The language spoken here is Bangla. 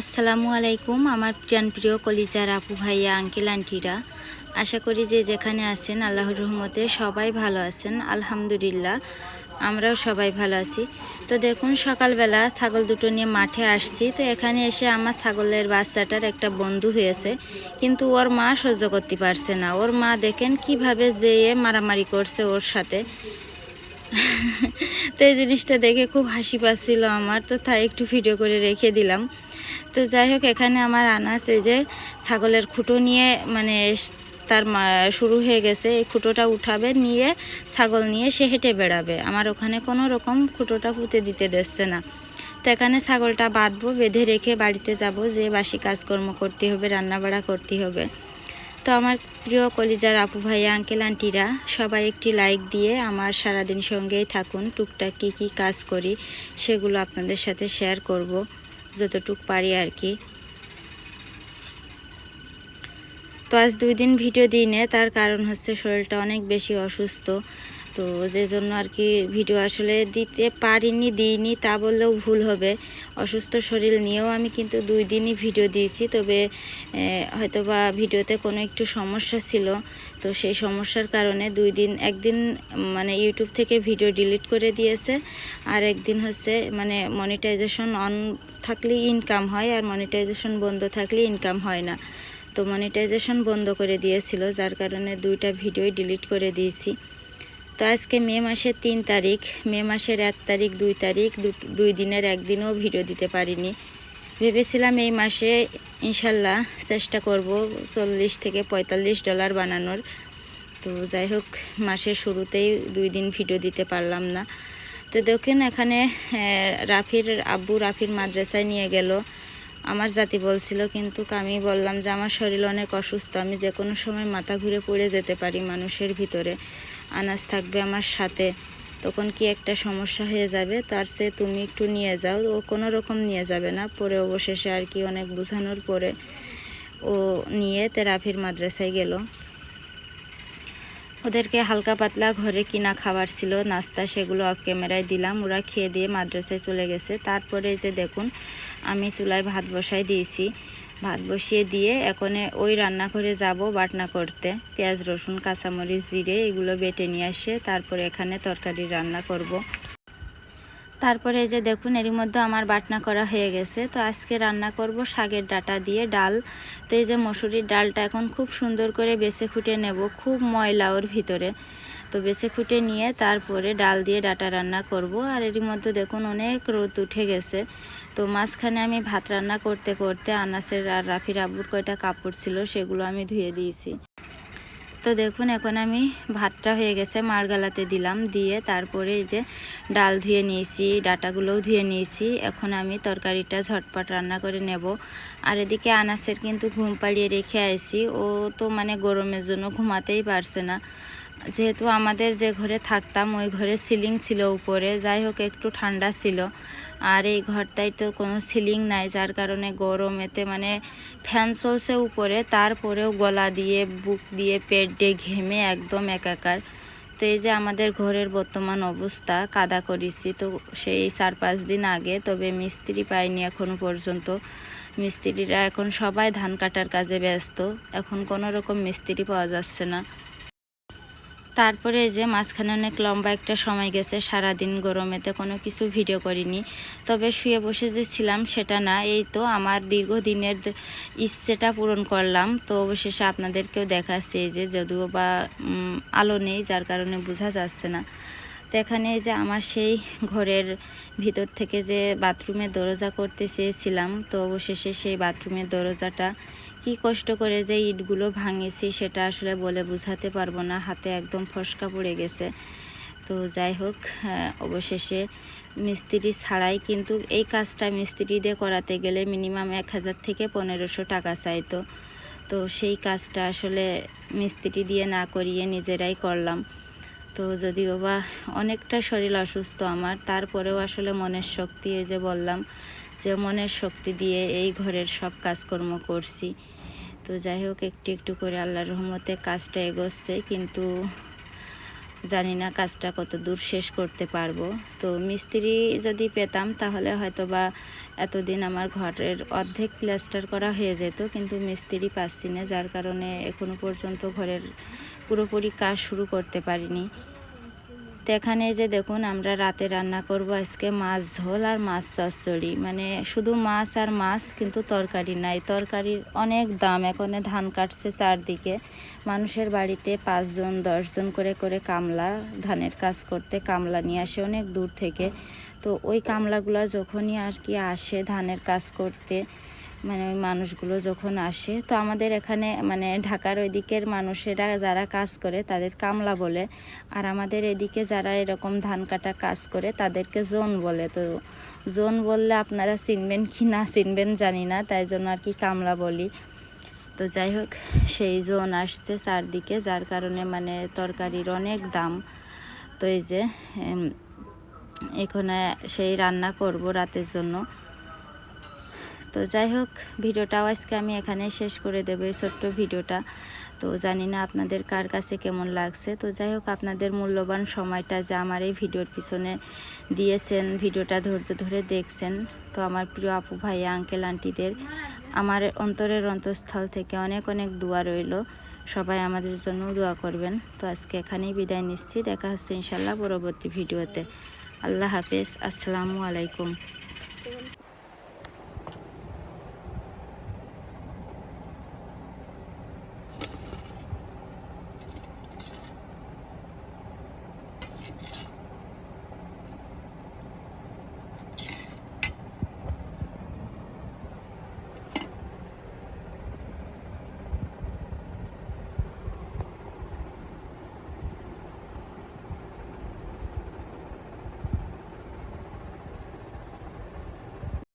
আসসালামু আলাইকুম, আমার প্রিয় কলিজার আপু ভাইয়া, আঙ্কেল, আন্টিরা। আশা করি যে যেখানে আছেন, আল্লাহর রহমতে সবাই ভালো আছেন। আলহামদুলিল্লাহ, আমরাও সবাই ভালো আছি। তো দেখুন, সকালবেলা ছাগল দুটো নিয়ে মাঠে আসছি। তো এখানে এসে আমার ছাগলের বাচ্চাটার একটা বন্ধু হয়েছে। কিন্তু ওর মা সহ্য করতে পারছে না। ওর মা দেখেন কীভাবে যেয়ে মারামারি করছে ওর সাথে। তো এই জিনিসটা দেখে খুব হাসি পাচ্ছিল আমার। তো তাই একটু ভিডিও করে রেখে দিলাম। তো যাই হোক, এখানে আমার আনাস এই যে ছাগলের খুঁটো নিয়ে মানে তার শুরু হয়ে গেছে। এই খুঁটোটা উঠাবে, নিয়ে ছাগল নিয়ে সে হেঁটে বেড়াবে। আমার ওখানে কোনো রকম খুঁটোটা পুঁতে দিতে দিচ্ছে না। তো এখানে ছাগলটা বাঁধবো, বেঁধে রেখে বাড়িতে যাব যে বাসি কাজকর্ম করতে হবে, রান্নাবাড়া করতে হবে। তো আমার প্রিয় কলিজার আপু ভাইয়া, আঙ্কেল, আন্টিরা, সবাই একটি লাইক দিয়ে আমার সারাদিন সঙ্গেই থাকুন। টুকটাক কী কী কাজ করি, সেগুলো আপনাদের সাথে শেয়ার করব। যতটুক পারি আর কি। তো আজ দুই দিন ভিডিও দিই তার কারণ হচ্ছে শরীরটা অনেক বেশি অসুস্থ। তো যে জন্য আর কি ভিডিও আসলে দিতে পারিনি, দিইনি, তা বললেও ভুল হবে। অসুস্থ শরীর নিয়েও আমি কিন্তু দুই দিনই ভিডিও দিয়েছি, তবে হয়তোবা ভিডিওতে কোনো একটু সমস্যা ছিল। তো সেই সমস্যার কারণে দুই দিন, একদিন মানে ইউটিউব থেকে ভিডিও ডিলিট করে দিয়েছে, আর একদিন হচ্ছে মানে মনিটাইজেশন অন থাকলে ইনকাম হয়, আর মনিটাইজেশন বন্ধ থাকলে ইনকাম হয় না। তো মনিটাইজেশন বন্ধ করে দিয়েছিল, যার কারণে দুইটা ভিডিওই ডিলিট করে দিয়েছি। তো আজকে মে মাসের তিন তারিখ। মে মাসের এক তারিখ, দুই তারিখ দুই দিনের একদিনও ভিডিও দিতে পারিনি। ভেবেছিলাম এই মাসে ইনশাল্লাহ চেষ্টা করব চল্লিশ থেকে পঁয়তাল্লিশ ডলার বানানোর। তো যাই হোক, মাসের শুরুতেই দুই দিন ভিডিও দিতে পারলাম না। তো দেখুন এখানে রাফির আব্বু রাফির মাদ্রাসায় নিয়ে গেল। আমার জাতি বলছিল, কিন্তু আমি বললাম যে আমার শরীর অনেক অসুস্থ, আমি যে কোনো সময় মাথা ঘুরে পড়ে যেতে পারি মানুষের ভিতরে। আনাজ থাকবে আমার সাথে। তখন কি একটা সমস্যা হয়ে যাবে? তার চেয়ে তুমি একটু নিয়ে যাও। ও কোনো রকম নিয়ে যাবে না। পরে অবশেষে আর কি অনেক বোঝানোর পরে ও নিয়ে তেরাফির মাদ্রাসায় গেল। ওদেরকে হালকা পাতলা ঘরে কিনা খাবার ছিল, নাস্তা সেগুলো অফ ক্যামেরায় দিলাম। ওরা খেয়ে দিয়ে মাদ্রাসায় চলে গেছে। তারপরে যে দেখুন, আমি চুলায় ভাত বসাই দিয়েছি। ভাত বসিয়ে দিয়ে এখন ওই রান্না করে যাব বাটনা করতে। পেঁয়াজ, রসুন, কাঁচামরিচ, জিরে এগুলো বেটে নিয়ে আসে, তারপরে এখানে তরকারি রান্না করব। তারপরে এই যে দেখুন, এরই মধ্যে আমার বাটনা করা হয়ে গেছে। তো আজকে রান্না করব শাকের ডাটা দিয়ে ডাল। তো এই যে মসুরির ডালটা এখন খুব সুন্দর করে বেছে খুঁটে নেব, খুব ময়লা ওর ভিতরে। তো বেছে খুঁটে নিয়ে তারপরে ডাল দিয়ে ডাটা রান্না করব। আর এরই মধ্যে দেখুন, অনেক রোদ উঠে গেছে। তো মাঝখানে আমি ভাত রান্না করতে করতে আনাসের আর রাফির আব্বুর কয়টা কাপড় ছিল সেগুলো আমি ধুয়ে দিয়েছি। তো দেখুন, এখন আমি ভাতটা হয়ে গেছে মারগালাতে দিলাম, দিয়ে তারপরে এই যে ডাল ধুয়ে নিয়েছি, ডাটাগুলোও ধুয়ে নিয়েছি। এখন আমি তরকারিটা ঝটপট রান্না করে নেব। আর এদিকে আনাসের কিন্তু ঘুম পাড়িয়ে রেখে আইছি। ও তো মানে গরমের জন্য ঘুমাতেই পারছে না। যেহেতু আমাদের যে ঘরে থাকতাম, ওই ঘরে সিলিং ছিল উপরে, যাই হোক একটু ঠান্ডা ছিল। আর এই ঘরটাই তো কোনো সিলিং নাই, যার কারণে গরম, এতে মানে ফ্যান চলছে উপরে, তারপরেও গলা দিয়ে, বুক দিয়ে, পেট দিয়ে ঘেমে একদম একাকার। তো এই যে আমাদের ঘরের বর্তমান অবস্থা, কাদা করেছি, তো সেই চার পাঁচ দিন আগে, তবে মিস্ত্রি পাইনি এখনও পর্যন্ত। মিস্ত্রিরা এখন সবাই ধান কাটার কাজে ব্যস্ত, এখন কোনো রকম মিস্ত্রি পাওয়া যাচ্ছে না। তারপরে যে মাঝখানে অনেক লম্বা একটা সময় গেছে, সারাদিন গরমেতে কোনো কিছু ভিডিও করিনি। তবে শুয়ে বসে যে ছিলাম সেটা না, এই তো আমার দীর্ঘদিনের ইচ্ছেটা পূরণ করলাম। তো অবশেষে আপনাদেরকেও দেখাচ্ছে যে, যদিও বা আলো নেই, যার কারণে বোঝা যাচ্ছে না। তো এখানে যে আমার সেই ঘরের ভিতর থেকে যে বাথরুমের দরজা করতে চেয়েছিলাম, তো অবশেষে সেই বাথরুমের দরজাটা কি কষ্ট করে যে ইটগুলো ভাঙেছি সেটা আসলে বলে বোঝাতে পারব না। হাতে একদম ফসকা পড়ে গেছে। তো যাই হোক অবশেষে মিস্ত্রি ছাড়াই কিন্তু এই কাজটা মিস্ত্রি দিয়ে করাতে গেলে মিনিমাম এক হাজার থেকে পনেরোশো টাকা চাইতো। তো সেই কাজটা আসলে মিস্ত্রি দিয়ে না করিয়ে নিজেরাই করলাম। তো যদিও বা অনেকটা শরীর অসুস্থ আমার, তারপরেও আসলে মনের শক্তি এই যে বললাম যে মনের শক্তি দিয়ে এই ঘরের সব কাজকর্ম করছি। তো যাই হোক, একটু একটু করে আল্লাহর রহমতে কাজটা এগোচ্ছে, কিন্তু জানি না কাজটা কত দূর শেষ করতে পারব। তো মিস্ত্রি যদি পেতাম, তাহলে হয়তো বা এতদিন আমার ঘরের অর্ধেক প্লাস্টার করা হয়ে যেত, কিন্তু মিস্ত্রি পাচ্ছি না, যার কারণে এখনও পর্যন্ত ঘরের পুরোপুরি কাজ শুরু করতে পারিনি। তো এখানে যে দেখুন, আমরা রাতে রান্না করব আজকে মাছ ঝোল আর মাছ চচ্চড়ি। মানে শুধু মাছ আর মাছ কিন্তু তরকারি নাই। তরকারির অনেক দাম। এখানে ধান কাটছে চারদিকে। মানুষের বাড়িতে পাঁচজন, দশজন করে করে কামলা, ধানের কাজ করতে কামলা নিয়ে আসে অনেক দূর থেকে। তো ওই কামলাগুলো যখনই আর কি আসে ধানের কাজ করতে মানে ওই মানুষগুলো যখন আসে, তো আমাদের এখানে মানে ঢাকার ওই দিকের মানুষেরা যারা কাজ করে তাদের কামলা বলে। আর আমাদের এদিকে যারা এরকম ধান কাটা কাজ করে তাদেরকে জোন বলে। তো জোন বললে আপনারা চিনবেন কি না চিনবেন জানি না, তাই জন্য আর কি কামলা বলি। তো যাই হোক, সেই জোন আসছে চারদিকে, যার কারণে মানে তরকারির অনেক দাম। তো এই যে এখানে সেই রান্না করব রাতের জন্য। তো যাই হোক, ভিডিওটাও আজকে আমি এখানে শেষ করে দেবো এই ছোট্ট ভিডিওটা। তো জানি না আপনাদের কার কাছে কেমন লাগছে। তো যাই হোক, আপনাদের মূল্যবান সময়টা যে আমার এই ভিডিওর পিছনে দিয়েছেন, ভিডিওটা ধৈর্য ধরে দেখছেন, তো আমার প্রিয় আপু ভাই, আঙ্কেল, আন্টিদের আমার অন্তরের অন্তঃস্থল থেকে অনেক অনেক দোয়া রইল। সবাই আমাদের জন্য দোয়া করবেন। তো আজকে এখানেই বিদায় নিচ্ছি। দেখা হচ্ছে ইনশাল্লাহ পরবর্তী ভিডিওতে। আল্লাহ হাফেজ। আসসালামু আলাইকুম।